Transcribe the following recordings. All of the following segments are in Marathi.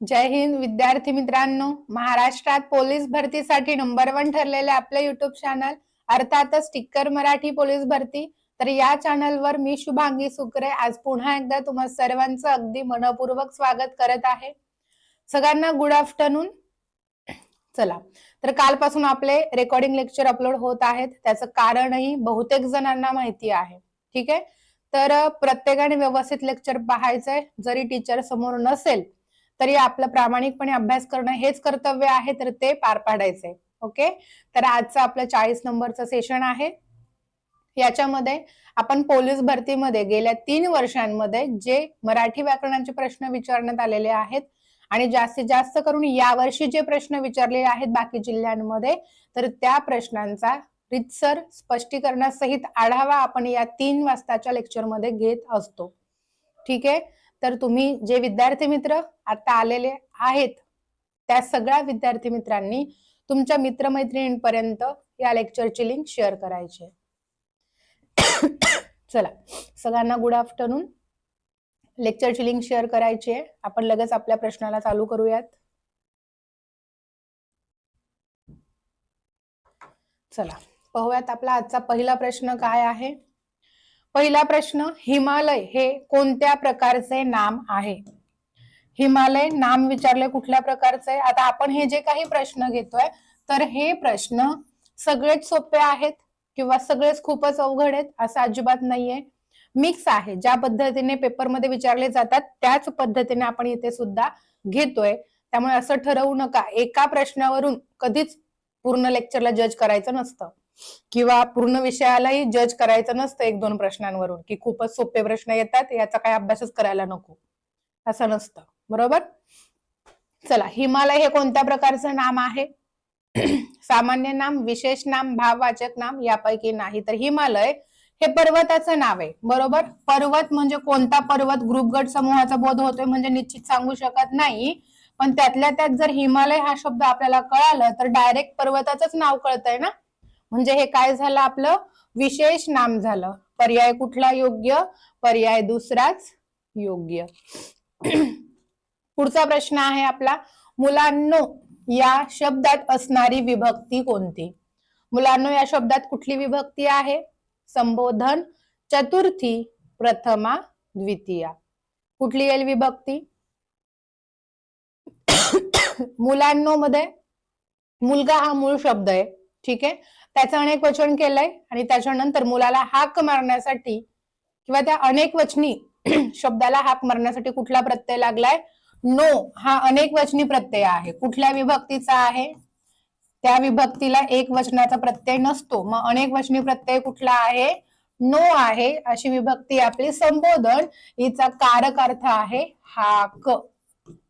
जय हिंद विद्यार्थी मित्रांनो. महाराष्ट्रात पोलीस भरतीसाठी नंबर वन ठरलेले आपले युट्यूब चॅनल अर्थातच स्टिक्कर मराठी पोलीस भरती. तर या चॅनलवर मी शुभांगी सुकरे. आज पुन्हा एकदा तुम्हा सर्वांचं अगदी मनपूर्वक स्वागत करत आहे. सगळ्यांना गुड आफ्टरनून चला. तर कालपासून आपले रेकॉर्डिंग लेक्चर अपलोड होत आहेत. त्याचं कारणही बहुतेक जणांना माहिती आहे. ठीक आहे? तर प्रत्येकाने व्यवस्थित लेक्चर पाहायचंय. जरी टीचर समोर नसेल तरी आपलं प्रामाणिकपणे अभ्यास करणं हेच कर्तव्य आहे तर ते पार पाडायचंय. ओके? तर आजचं आपलं चाळीस नंबरचं सेशन आहे. याच्यामध्ये आपण पोलीस भरतीमध्ये गेल्या तीन वर्षांमध्ये जे मराठी व्याकरणाचे प्रश्न विचारण्यात आलेले आहेत आणि जास्तीत जास्त करून यावर्षी जे प्रश्न विचारलेले आहेत बाकी जिल्ह्यांमध्ये तर त्या प्रश्नांचा रितसर स्पष्टीकरणासहित आढावा आपण या तीन वाजताच्या लेक्चरमध्ये घेत असतो. ठीक आहे? तर तुम्ही जे विद्यार्थी मित्र आता आलेले आहेत त्या सगळ्या विद्यार्थी मित्रांनी तुमच्या मित्रमैत्रिणींपर्यंत या लेक्चरची लिंक शेअर करायची चला सगळ्यांना गुड आफ्टरनून लेक्चरची लिंक शेअर करायची आहे. आपण लगेच आपल्या प्रश्नाला चालू करूयात. चला पाहूयात आपला आजचा पहिला प्रश्न काय आहे? पहिला प्रश्न हिमालय हे कोणत्या प्रकारचे नाम आहे? हिमालय नाम विचारले कुठल्या प्रकारचे? आहे? आता आपण हे जे काही प्रश्न घेतोय तर हे प्रश्न सगळेच सोपे आहेत किंवा सगळेच खूपच अवघड आहेत असं अजिबात नाहीये. मिक्स आहे. ज्या पद्धतीने पेपरमध्ये विचारले जातात त्याच पद्धतीने आपण इथे सुद्धा घेतोय. त्यामुळे असं ठरवू नका. एका प्रश्नावरून कधीच पूर्ण लेक्चरला जज करायचं नसतं. किंवा पूर्ण विषयालाही जज करायचं नसतं एक दोन प्रश्नांवरून की खूपच सोपे प्रश्न येतात याचा काही अभ्यासच करायला नको. असं नसतं. बरोबर? चला हिमालय हे कोणत्या प्रकारचं नाम आहे? सामान्य नाम विशेष नाम भाववाचक नाम यापैकी नाही. तर हिमालय हे पर्वताचं नाव आहे. बरोबर? पर्वत म्हणजे कोणता पर्वत? ग्रुपगट समूहाचा बोध होतोय म्हणजे निश्चित सांगू शकत नाही. पण त्यातल्या त्यात जर हिमालय हा शब्द आपल्याला कळाला तर डायरेक्ट पर्वताचंच नाव कळतंय ना? म्हणजे हे काय झालं आपलं? विशेष नाम झालं. पर्याय कुठला योग्य? पर्याय दुसराच योग्य. पुढचा प्रश्न आहे आपला. मुलांनो या शब्दात असणारी विभक्ती कोणती? मुलांनो या शब्दात कुठली विभक्ती आहे? संबोधन चतुर्थी प्रथमा द्वितीया. कुठली येईल विभक्ती? मुलांनो मध्ये मुलगा हा मूळ शब्द आहे. ठीक आहे? त्याचं अनेक वचन केलंय आणि त्याच्यानंतर मुलाला हाक मारण्यासाठी किंवा त्या अनेक वचनी शब्दाला हाक मारण्यासाठी कुठला प्रत्यय लागलाय? नो हा अनेक वचनी प्रत्यय आहे. कुठल्या विभक्तीचा आहे? त्या विभक्तीला एक वचनाचा प्रत्यय नसतो. मग अनेक वचनी प्रत्यय कुठला आहे? नो आहे. अशी विभक्ती आपली संबोधन हिचा कारक अर्थ आहे हाक.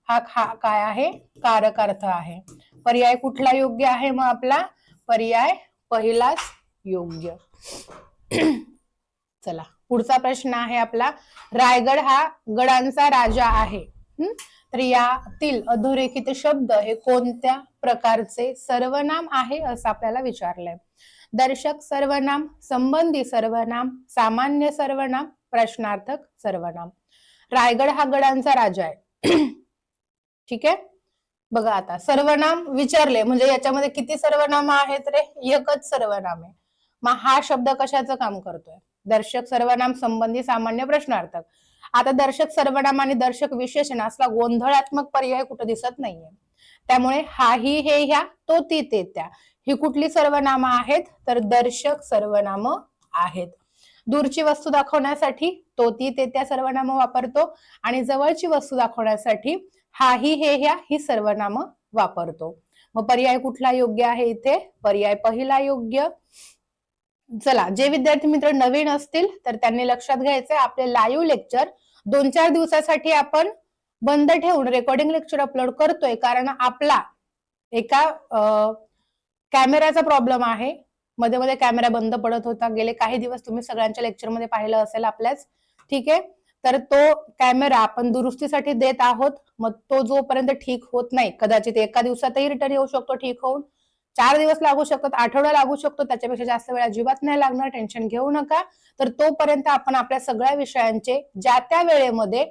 हाक हा काय आहे? कारक अर्थ आहे. पर्याय कुठला योग्य आहे मग आपला? पर्याय पहिलाच योग्य. चला पुढचा प्रश्न आहे आपला. रायगड हा गडांचा राजा आहे. तर यातील अधोरेखित शब्द हे कोणत्या प्रकारचे सर्वनाम आहे असं आपल्याला विचारलंय. दर्शक सर्वनाम संबंधी सर्वनाम सामान्य सर्वनाम प्रश्नार्थक सर्वनाम. रायगड हा गडांचा राजा आहे. ठीक आहे? बघा आता सर्वनाम विचारले म्हणजे याच्यामध्ये किती सर्वनाम आहेत रे? एकच सर्वनाम आहे. मग हा शब्द कशाचं काम करतोय? दर्शक सर्वनाम संबंधी सामान्य प्रश्नार्थक. आता दर्शक सर्वनाम आणि दर्शक विशेषण असला गोंधळात्मक पर्याय कुठं दिसत नाहीये. त्यामुळे हाही हे ह्या तो ती ते त्या. ही कुठली सर्वनाम आहेत? तर दर्शक सर्वनाम आहेत. दूरची वस्तू दाखवण्यासाठी तो ती ते त्या सर्वनाम वापरतो आणि जवळची वस्तू दाखवण्यासाठी हाही हे ह्या ही सर्वनाम वापरतो. मग पर्याय कुठला योग्य आहे इथे? पर्याय पहिला योग्य. चला जे विद्यार्थी मित्र नवीन असतील तर त्यांनी लक्षात घ्यायचे आपले लाईव्ह लेक्चर दोन चार दिवसासाठी आपण बंद ठेवून रेकॉर्डिंग लेक्चर अपलोड करतोय. कारण आपला एका कॅमेराचा प्रॉब्लेम आहे. मध्ये मध्ये कॅमेरा बंद पडत होता. गेले काही दिवस तुम्ही सगळ्यांच्या लेक्चरमध्ये पाहिलं असेल आपल्याच. ठीक आहे? तर तो कॅमेरा आपण दुरुस्तीसाठी देत आहोत. मग तो जोपर्यंत ठीक होत नाही कदाचित एका दिवसातही रिटर्न येऊ शकतो ठीक होऊन. चार दिवस लागू शकतात आठवडा लागू शकतो त्याच्यापेक्षा जास्त वेळ अजिबात नाही लागणार टेन्शन घेऊ नका. तर तोपर्यंत आपण आपल्या सगळ्या विषयांचे ज्या त्या वेळेमध्ये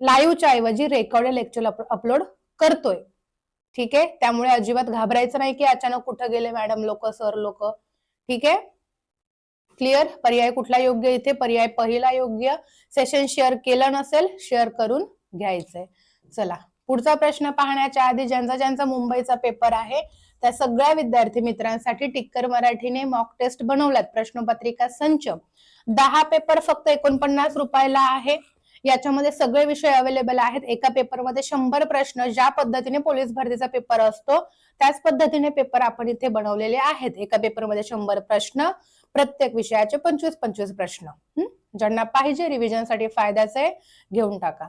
लाईव्हच्या ऐवजी रेकॉर्डेड लेक्चर अपलोड करतोय. ठीक आहे? त्यामुळे अजिबात घाबरायचं नाही की अचानक कुठं गेले मॅडम लोक सर लोक. ठीक आहे? क्लिअर? पर्याय कुठला योग्य इथे? पर्याय पहिला योग्य. सेशन शेअर केलं नसेल शेअर करून घ्यायचंय. चला पुढचा प्रश्न पाहण्याच्या आधी ज्यांचा ज्यांचा मुंबईचा पेपर आहे त्या सगळ्या विद्यार्थी मित्रांसाठी टिक्कर मराठीने मॉक टेस्ट बनवल्यात. प्रश्नपत्रिका संच. दहा पेपर फक्त एकोणपन्नास रुपयाला आहे. याच्यामध्ये सगळे विषय अवेलेबल आहेत. एका पेपरमध्ये शंभर प्रश्न ज्या पद्धतीने पोलीस भरतीचा पेपर असतो त्याच पद्धतीने पेपर आपण इथे बनवलेले आहेत. एका पेपरमध्ये शंभर प्रश्न. प्रत्येक विषयाचे पंचवीस पंचवीस प्रश्न. ज्यांना पाहिजे रिव्हिजनसाठी फायद्याचे घेऊन टाका.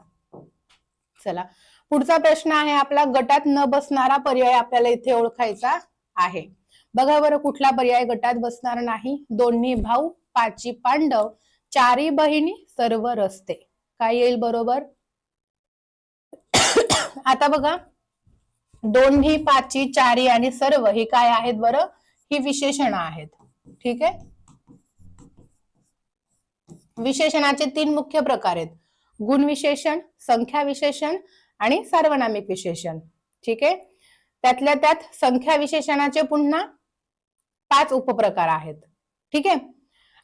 चला. पुढचा प्रश्न आहे आपला गटात न बसणारा पर्याय आपल्याला इथे ओळखायचा आहे. बघा बरं कुठला पर्याय गटात बसणार नाही? दोन्ही भाऊ पाची पांडव चारी बहिणी सर्व रस्ते. काय येईल बरोबर? आता बघा. दोन्ही पाची चारी आणि सर्व ही काय आहेत बरं? ही विशेषण आहेत. ठीक आहे? विशेषणाचे तीन मुख्य प्रकार आहेत. गुण विशेषण संख्या विशेषण आणि सार्वनामिक विशेषण. ठीक आहे? त्यातल्या त्यात संख्या विशेषणाचे पुन्हा पाच उपप्रकार आहेत. ठीक आहे?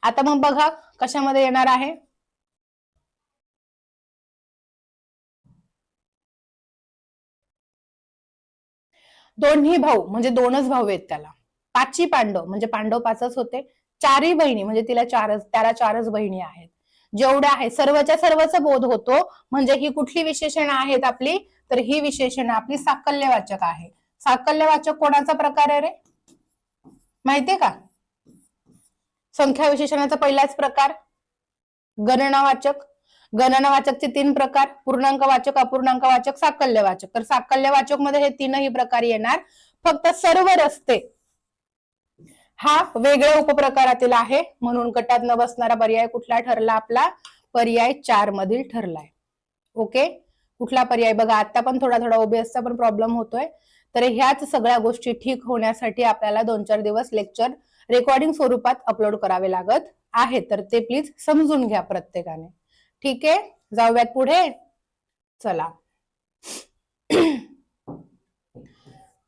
आता मग बघा कशामध्ये येणार आहे. दोन्ही भाऊ म्हणजे दोनच भाऊ आहेत त्याला. पाचही पांडव म्हणजे पांडव पाचच होते. चारही बहिणी म्हणजे तिला चारच त्याला चारच बहिणी आहेत. जेवढ्या आहेत सर्वच्या सर्वच बोध होतो. म्हणजे ही कुठली विशेषण आहेत आपली? तर ही विशेषण आपली साकल्यवाचक आहे. साकल्यवाचक कोणाचा प्रकार आहे रे? माहितीये का? संख्या विशेषणाचा पहिलाच प्रकार गणनावाचक. गणनावाचकचे तीन प्रकार पूर्णांक वाचक अपूर्णांक वाचक साकल्यवाचक. तर साकल्यवाचकमध्ये हे तीनही प्रकार येणार. फक्त सर्व रस्ते हा वेगळ्या उपप्रकारातील आहे. म्हणून गटात न बसणारा पर्याय कुठला ठरला आपला? पर्याय चार मधील ठरलाय. ओके कुठला पर्याय? बघा आता पण थोडा थोडा ओबीएसचा पण प्रॉब्लेम होतोय. तर ह्याच सगळ्या गोष्टी ठीक होण्यासाठी आपल्याला दोन चार दिवस लेक्चर रेकॉर्डिंग स्वरूपात अपलोड करावे लागत आहे तर ते प्लीज समजून घ्या प्रत्येकाने. ठीक? आहे जाऊयात पुढे. चला.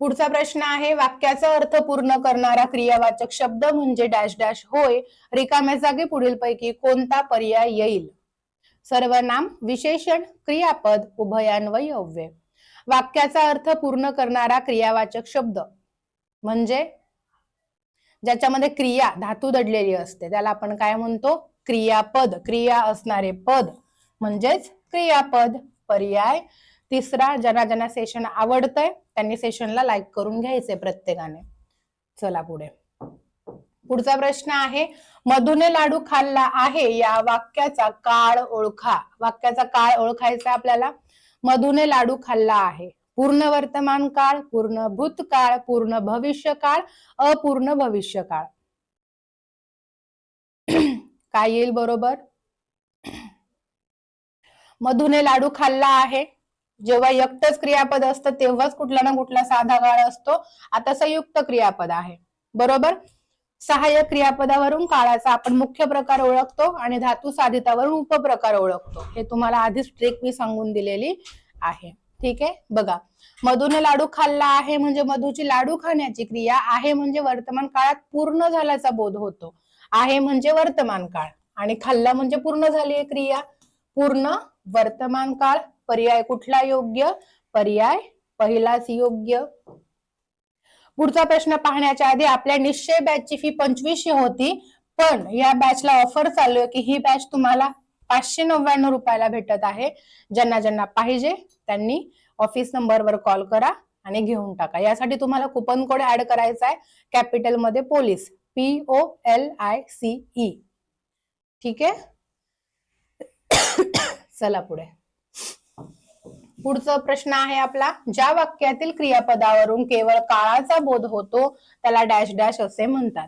पुढचा प्रश्न आहे वाक्याचा अर्थ पूर्ण करणारा क्रियावाचक शब्द म्हणजे डॅश डॅश होय. रिकाम्या जागी पुढील पैकी कोणता पर्याय येईल? सर्वनाम विशेषण क्रियापद उभयान्वय अव्यय. वाक्याचा अर्थ पूर्ण करणारा क्रियावाचक शब्द म्हणजे ज्याच्यामध्ये क्रिया धातू दडलेली असते. त्याला आपण काय म्हणतो? क्रियापद. क्रिया असणारे पद म्हणजेच क्रियापद पर्याय. तिसरा ज्यांना ज्यांना सेशन आवडतंय त्यांनी सेशनला लाईक करून घ्यायचे प्रत्येकाने. चला पुढे. पुढचा प्रश्न आहे मधुने लाडू खाल्ला आहे या वाक्याचा काळ ओळखा. वाक्याचा काळ ओळखायचा आपल्याला. मधुने लाडू खाल्ला आहे. पूर्ण वर्तमान काळ पूर्ण भूतकाळ पूर्ण भविष्य काळ अपूर्ण भविष्य काळ काय येईल बरोबर? मधुने लाडू खाल्ला आहे. जेव्हा यक्तच क्रियापद असतं तेव्हाच कुठला ना कुठला साधा काळ असतो. आता संयुक्त क्रियापद आहे. बरोबर? सहाय्यक क्रियापदावरून काळाचा आपण मुख्य प्रकार ओळखतो आणि धातू साधितावरून उपप्रकार ओळखतो. हे तुम्हाला आधीच ट्रिक मी सांगून दिलेली आहे. ठीक आहे? बघा. मधून लाडू खाल्ला आहे म्हणजे मधूची लाडू खाण्याची क्रिया आहे म्हणजे वर्तमान काळात पूर्ण झाल्याचा बोध होतो. आहे म्हणजे वर्तमान काळ. आणि खाल्ला म्हणजे पूर्ण झाली आहे क्रिया. पूर्ण वर्तमान काळ पर्याय कुठला योग्य? पर्याय पहिलाच योग्य. पुढचा प्रश्न पाहण्याच्या आधी आपल्या निश्चय बॅचची फी पंचवीसशे होती पण या बॅचला ऑफर चालू आहे की ही बॅच तुम्हाला पाचशे नव्याण्णव रुपयाला भेटत आहे. ज्यांना ज्यांना पाहिजे त्यांनी ऑफिस नंबरवर कॉल करा आणि घेऊन टाका. यासाठी तुम्हाला कुपन कोड ऍड करायचा आहे. कॅपिटलमध्ये police P O L I C E ठीक आहे? चला पुढे. पुढचा प्रश्न आहे आपला. ज्या वाक्यातील क्रियापदावरून केवळ काळाचा बोध होतो त्याला डॅश डॅश असे म्हणतात.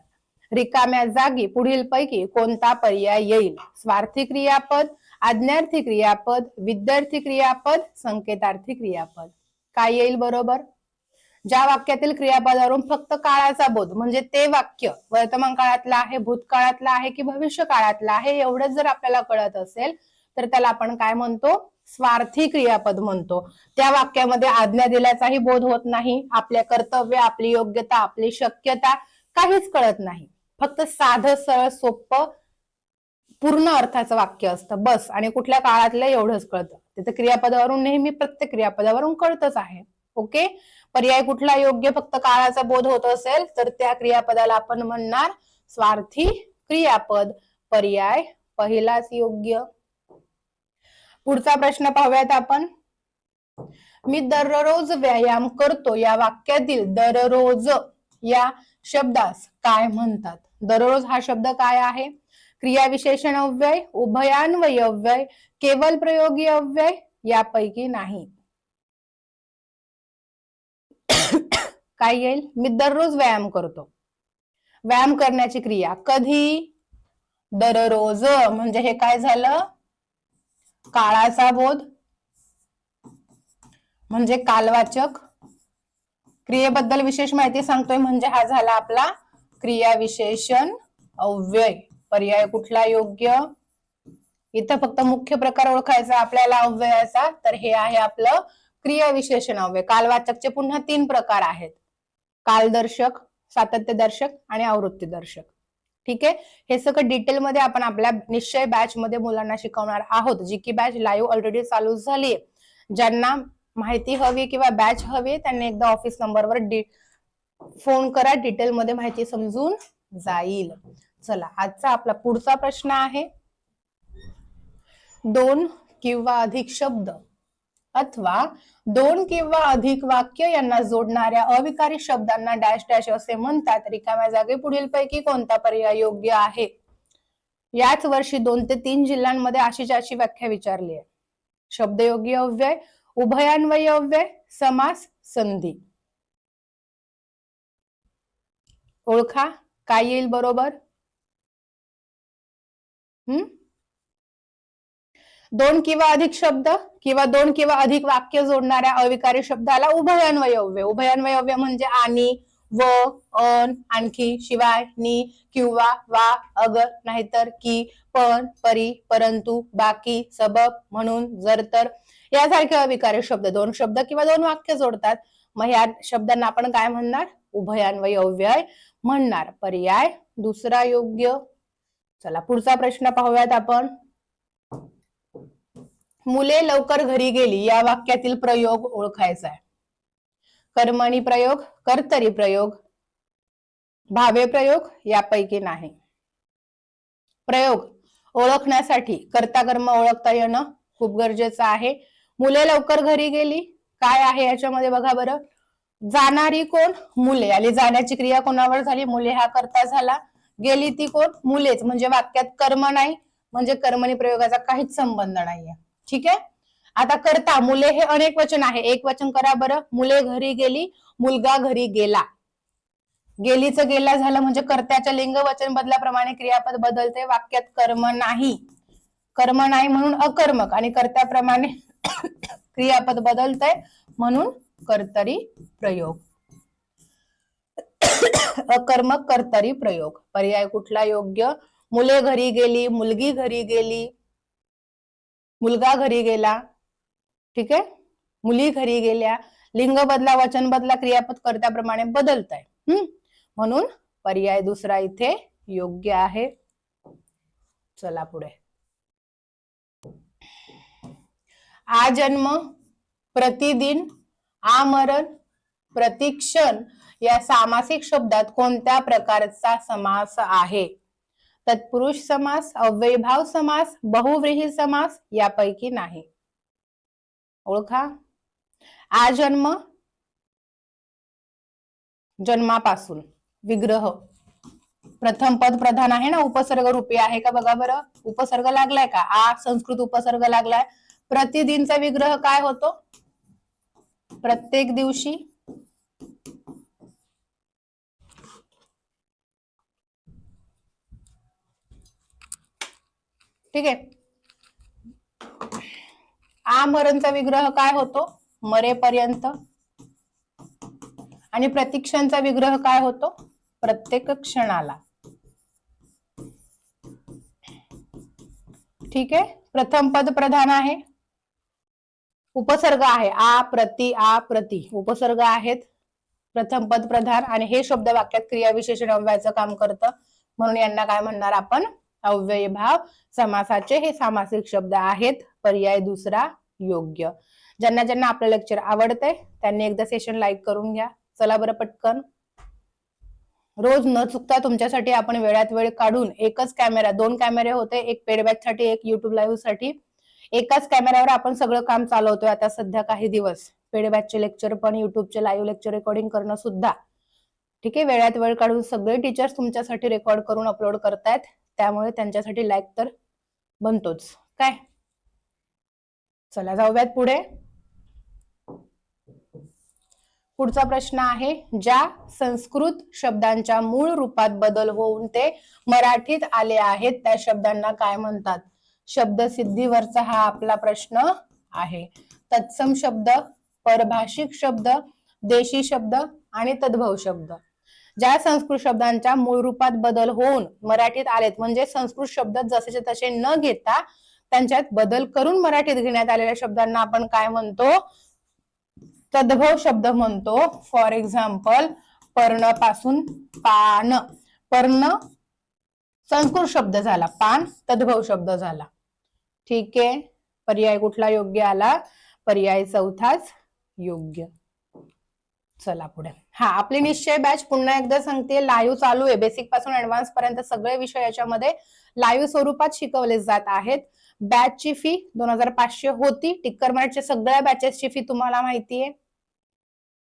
रिकाम्या जागी पुढील पैकी कोणता पर्याय येईल? स्वार्थी क्रियापद आज्ञार्थी क्रियापद विद्यार्थी क्रियापद संकेतार्थी क्रियापद. काय येईल बरोबर? ज्या वाक्यातील क्रियापदावरून फक्त काळाचा बोध म्हणजे ते वाक्य वर्तमान काळातलं आहे भूतकाळातलं आहे की भविष्य काळातलं आहे एवढंच जर आपल्याला कळत असेल तर त्याला आपण काय म्हणतो? स्वार्थी क्रियापद म्हणतो. त्या वाक्यामध्ये आज्ञा दिल्याचाही बोध होत नाही. आपल्या कर्तव्य आपली योग्यता आपली शक्यता काहीच कळत नाही. फक्त साधं सरळ सोपं पूर्ण अर्थाचं वाक्य असतं. बस. आणि कुठल्या काळातलं एवढंच कळतं. तिथे क्रियापदावरून नेहमी प्रत्येक क्रियापदावरून कळतच आहे. ओके? पर्याय कुठला योग्य? फक्त काळाचा बोध होत असेल तर त्या क्रियापदाला आपण म्हणणार स्वार्थी क्रियापद. पर्याय पहिलाच योग्य. पुढचा प्रश्न पाहूयात आपण. मी दररोज व्यायाम करतो या वाक्यातील दररोज या शब्दास काय म्हणतात? दररोज हा शब्द काय आहे? क्रियाविशेषण अव्यय उभयान्वय अव्यय केवल प्रयोगी अव्यय यापैकी नाही. काय येईल? मी दररोज व्यायाम करतो. व्यायाम करण्याची क्रिया कधी? दररोज. म्हणजे हे काय झालं? काळाचा बोध म्हणजे कालवाचक. क्रियेबद्दल विशेष माहिती सांगतोय म्हणजे हा झाला आपला क्रिया विशेषण अव्यय. पर्याय कुठला योग्य? इथं फक्त मुख्य प्रकार ओळखायचा आपल्याला अव्ययाचा. तर हे आहे आपलं क्रिया विशेषण अव्यय. कालवाचकचे पुन्हा तीन प्रकार आहेत. कालदर्शक सातत्यदर्शक आणि आवृत्ती दर्शक ठीक आहे? हे सगळं डिटेलमध्ये आपण आपल्या निश्चय बॅच मध्ये मुलांना शिकवणार आहोत. जी की बॅच लाईव्ह ऑलरेडी चालू झाली आहे ज्यांना माहिती हवी किंवा बॅच हवी त्यांनी एकदा ऑफिस नंबरवर फोन करा. डिटेलमध्ये माहिती समजून जाईल. चला आजचा आपला पुढचा प्रश्न आहे. दोन किंवा अधिक शब्द. अथवा दोन किंवा अधिक वाक्य यांना जोडणाऱ्या अविकारी शब्दांना डॅश डॅश असे म्हणतात रिकाम्या जागे पुढील पैकी कोणता पर्याय योग्य आहे? याच वर्षी दोन ते तीन जिल्ह्यांमध्ये अशीच अशी व्याख्या विचारली आहे. शब्दयोगी अव्यय उभयान्वय अव्यय समास संधी. ओळखा काय येईल बरोबर? हम्म दोन किंवा अधिक शब्द किंवा दोन किंवा अधिक वाक्य जोडणाऱ्या अविकारी शब्दाला उभयान्वयव्य. उभयान्वयव्य म्हणजे आणि व अन आणखी शिवाय नी किंवा वा अगर नाहीतर की पण परी परंतु बाकी सबब म्हणून जर तर यासारखे अविकारी शब्द. दोन शब्द किंवा दोन वाक्य जोडतात. मग या शब्दांना आपण काय म्हणणार? उभयान्वय अव्यय म्हणणार. पर्याय दुसरा योग्य. चला पुढचा प्रश्न पाहूयात आपण. मुले लवकर घरी गेली या वाक्यातील प्रयोग ओळखायचा आहे. कर्मणी प्रयोग कर्तरी प्रयोग भावे प्रयोग यापैकी नाही. प्रयोग ओळखण्यासाठी कर्ता कर्म ओळखता येणं खूप गरजेचं आहे. मुले लवकर घरी गेली काय आहे याच्यामध्ये बघा बरं. जाणारी कोण? मुले. आली जाण्याची क्रिया कोणावर झाली? मुले हा करता झाला. गेली ती कोण? मुलेच. म्हणजे वाक्यात कर्म नाही म्हणजे कर्मणी प्रयोगाचा काहीच संबंध नाहीये. ठीक आहे? आता करता मुले हे अनेक वचन आहे. एक वचन करा बरं. मुले घरी गेली मुलगा घरी गेला. गेलीच गेला झालं म्हणजे कर्त्याच्या लिंग वचन बदलाप्रमाणे क्रियापद बदलते. वाक्यात कर्म नाही. कर्म नाही म्हणून अकर्मक आणि कर्त्याप्रमाणे क्रियापद बदलतंय म्हणून कर्तरी प्रयोग. अकर्मक कर्तरी प्रयोग. पर्याय कुठला योग्य? मुले घरी गेली मुलगी घरी गेली मुलगा घरी गेला ठीक आहे? मुली घरी गेल्या लिंग बदला वचन बदला क्रियापद कर्त्याप्रमाणे बदलत आहे हम्म म्हणून पर्याय दुसरा इथे योग्य आहे. चला पुढे. आ जन्म प्रतिदिन आमरण प्रतिक्षण या सामासिक शब्दात कोणत्या प्रकारचा समास आहे? तत्पुरुष समास अव्ययभाव समास बहुव्रीही समास यापैकी नाही. ओळखा? आ जन्म? जन्मापासून. विग्रह. प्रथम पद प्रधान आहे ना? उपसर्ग रूपी आहे का बघा बरं? उपसर्ग लागलाय का? आ संस्कृत उपसर्ग लागलाय. प्रतिदिनचा विग्रह काय होतो? प्रत्येक दिवशी ठीक आहे. आमरणचा विग्रह काय होतो? मरेपर्यंत. आणि प्रतीक्षांचा विग्रह काय होतो? प्रत्येक क्षणाला. ठीक आहे? प्रथम पद प्रधान आहे. उपसर्ग आहे. आ प्रति आ प्रति. उपसर्ग आहेत. प्रथम पद प्रधान. आणि हे शब्द वाक्यात क्रियाविशेषण अव्ययाचं काम करतं. म्हणून यांना काय म्हणणार आपण? अव्ययभाव समासाचे हे सामासिक शब्द आहेत पर्याय दुसरा योग्य. ज्यांना ज्यांना आपलं लेक्चर आवडतंय त्यांनी एकदा सेशन लाईक करून घ्या. चला बरं पटकन. रोज न चुकता तुमच्यासाठी आपण वेळात वेळ काढून एकच कॅमेरा दोन कॅमेरे होते एक पेडबॅकसाठी एक युट्यूब लाईव्हसाठी. एकाच कॅमेऱ्यावर आपण सगळं काम चालवतोय आता सध्या काही दिवस. पेडबॅकचे लेक्चर पण युट्यूबचे लाईव्ह लेक्चर रेकॉर्डिंग करणं सुद्धा. ठीक आहे वेळात वेळ काढून सगळे टीचर्स तुमच्यासाठी रेकॉर्ड करून अपलोड करतायत. त्यामुळे त्यांच्यासाठी लाईक तर बनतोच. काय? चला जाऊयात पुढे. पुढचा प्रश्न आहे ज्या संस्कृत शब्दांच्या मूळ रूपात बदल होऊन ते मराठीत आले आहेत त्या शब्दांना काय म्हणतात? शब्दसिद्धीवरचा हा आपला प्रश्न आहे. तत्सम शब्द परभाषिक शब्द देशी शब्द आणि तद्भव शब्द. ज्या संस्कृत शब्दांच्या मूळ रूपात बदल होऊन मराठीत आलेत म्हणजे संस्कृत शब्द जसेचे तसे न घेता त्यांच्यात बदल करून मराठीत घेण्यात आलेल्या शब्दांना आपण काय म्हणतो? तद्भव शब्द म्हणतो. फॉर एक्झाम्पल पर्णपासून पान. पर्ण संस्कृत शब्द झाला. पान तद्भव शब्द झाला. ठीक आहे. पर्याय कुठला योग्य आला? पर्याय चौथाच योग्य. चला पुढे. हा आपली निश्चय बॅच पुन्हा एकदा सांगते. लाईव्ह चालू आहे. बेसिकपासून ऍडव्हान्स पर्यंत सगळे विषय याच्यामध्ये लाईव्ह स्वरूपात शिकवले जात आहेत. बॅचची फी दोन हजार पाचशे होती. टिक्कर मराठीच्या सगळ्या बॅचेसची फी तुम्हाला माहिती आहे.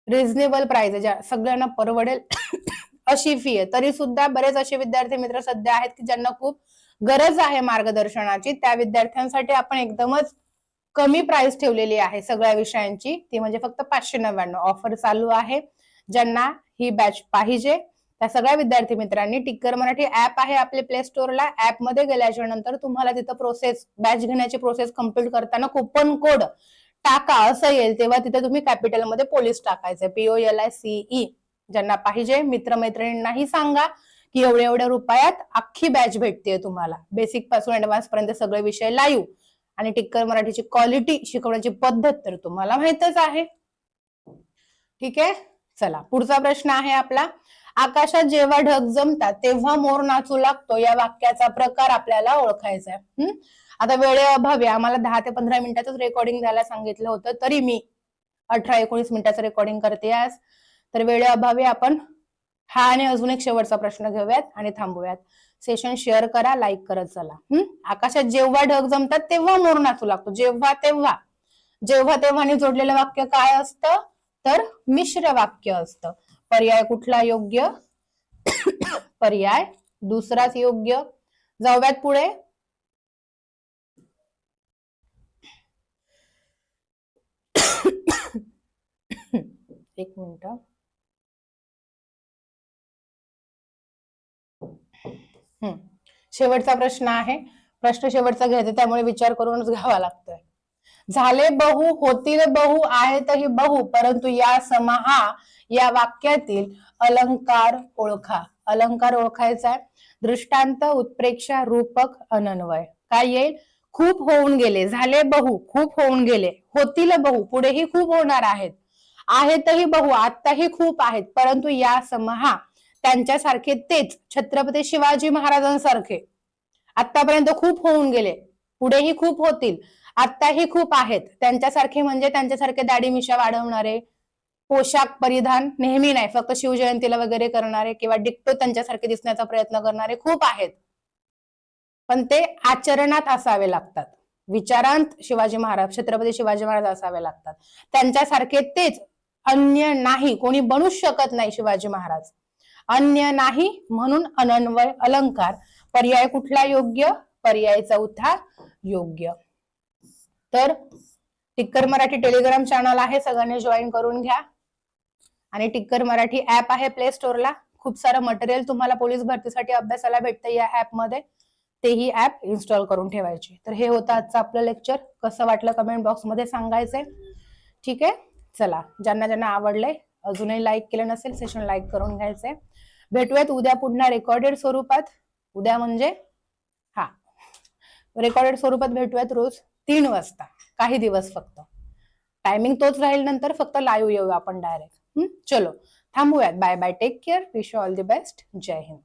रिझनेबल प्राइस ज्या सगळ्यांना परवडेल अशी फी आहे. तरी सुद्धा बरेच असे विद्यार्थी मित्र सध्या आहेत की ज्यांना खूप गरज आहे मार्गदर्शनाची. त्या विद्यार्थ्यांसाठी आपण एकदमच कमी प्राइस ठेवलेली आहे सगळ्या विषयांची. ती म्हणजे फक्त पाचशे नव्याण्णव. ऑफर चालू आहे. ज्यांना ही बॅच पाहिजे त्या सगळ्या विद्यार्थी मित्रांनी टिक्कर मराठी ऍप आहे आपले प्ले स्टोअरला ऍपमध्ये गेल्याच्यानंतर तुम्हाला तिथं प्रोसेस बॅच घेण्याची प्रोसेस कंप्लीट करताना कुपन कोड टाका. असं येईल तेव्हा तिथे तुम्ही कॅपिटलमध्ये पोलीस टाकायचे. पीओ एल आय सीई ज्यांना पाहिजे मित्रमैत्रिणींनाही सांगा की एवढ्या एवढ्या रुपयात अख्खी बॅच भेटते तुम्हाला. बेसिकपासून ऍडव्हान्स पर्यंत सगळे विषय लाईव्ह आणि टिक्कर मराठीची क्वालिटी शिकवण्याची पद्धत तर तुम्हाला माहितच आहे. ठीक आहे? चला पुढचा प्रश्न आहे आपला. आकाशात जेव्हा ढग जमतात तेव्हा मोर नाचू लागतो. या वाक्याचा प्रकार आपल्याला ओळखायचा आहे. आता वेळेअभावी आम्हाला दहा ते पंधरा मिनिटातच रेकॉर्डिंग द्यायला सांगितलं होतं तरी मी अठरा एकोणीस मिनिटाचं रेकॉर्डिंग करते आज. तर वेळेअभावी आपण. हा आणि अजून एक शेवटचा प्रश्न घेऊयात आणि थांबूयात. सेशन शेअर करा लाईक करत चला. हम्म आकाशात जेव्हा ढग जमतात तेव्हा मोर नाचू लागतो. जेव्हा तेव्हा. जेव्हा तेव्हाने जोडलेलं वाक्य काय असतं? तर मिश्र वाक्य असतं. पर्याय कुठला योग्य? पर्याय दुसराच योग्य. जाऊयात पुढे. एक मिनिट. शेवटचा प्रश्न आहे. प्रश्न शेवटचा घ्यायचा त्यामुळे विचार करूनच घ्यावा लागतोय. झाले बहु होतील बहु आहेतही बहु परंतु या समाहा या वाक्यातील अलंकार ओळखा. अलंकार ओळखायचा आहे. दृष्टांत उत्प्रेक्षा रूपक अनन्वय. काय येईल? खूप होऊन गेले. झाले बहु खूप होऊन गेले. होतील बहु पुढेही खूप होणार आहेत. आहेतही बहु आताही खूप आहेत. परंतु या समहा त्यांच्यासारखे तेच छत्रपती शिवाजी महाराजांसारखे. आतापर्यंत खूप होऊन गेले. पुढेही खूप होतील. आताही खूप आहेत. त्यांच्यासारखे म्हणजे त्यांच्यासारखे दाढी मिशा वाढवणारे पोशाख परिधान नेहमी नाही. फक्त शिवजयंतीला वगैरे करणारे किंवा डिक्टो त्यांच्यासारखे दिसण्याचा प्रयत्न करणारे खूप आहेत. पण ते आचरणात असावे लागतात. विचारांत शिवाजी महाराज छत्रपती शिवाजी महाराज असावे लागतात. त्यांच्यासारखे तेच अन्य नाही. कोणी बनूच शकत नाही शिवाजी महाराज. अन्य नाही म्हणून अनन्वय अलंकार. पर्याय कुठला योग्य? पर्याय चौथा योग्य. तर टिक्कर मराठी टेलिग्राम चॅनल आहे सगळ्यांनी जॉईन करून घ्या. आणि टिक्कर मराठी ऍप आहे प्ले स्टोअरला खूप सारं मटेरियल तुम्हाला पोलीस भरतीसाठी अभ्यासाला भेटतं या ऍपमध्ये. तेही ऍप इन्स्टॉल करून ठेवायचे. तर हे होतं आजचं आपलं लेक्चर कसं वाटलं कमेंट बॉक्समध्ये सांगायचंय. ठीक आहे? चला. ज्यांना ज्यांना आवडलंय अजूनही लाईक केलं नसेल सेशन लाईक करून घ्यायचंय. भेटूयात उद्या पुन्हा रेकॉर्डेड स्वरूपात. उद्या म्हणजे हा. रेकॉर्डेड स्वरूपात भेटूयात रोज तीन वाजता काही दिवस फक्त. टायमिंग तोच राहील नंतर फक्त लाईव्ह येऊ आपण डायरेक्ट चलो थांबूयात. Bye bye take care wish all the best Jai Hind.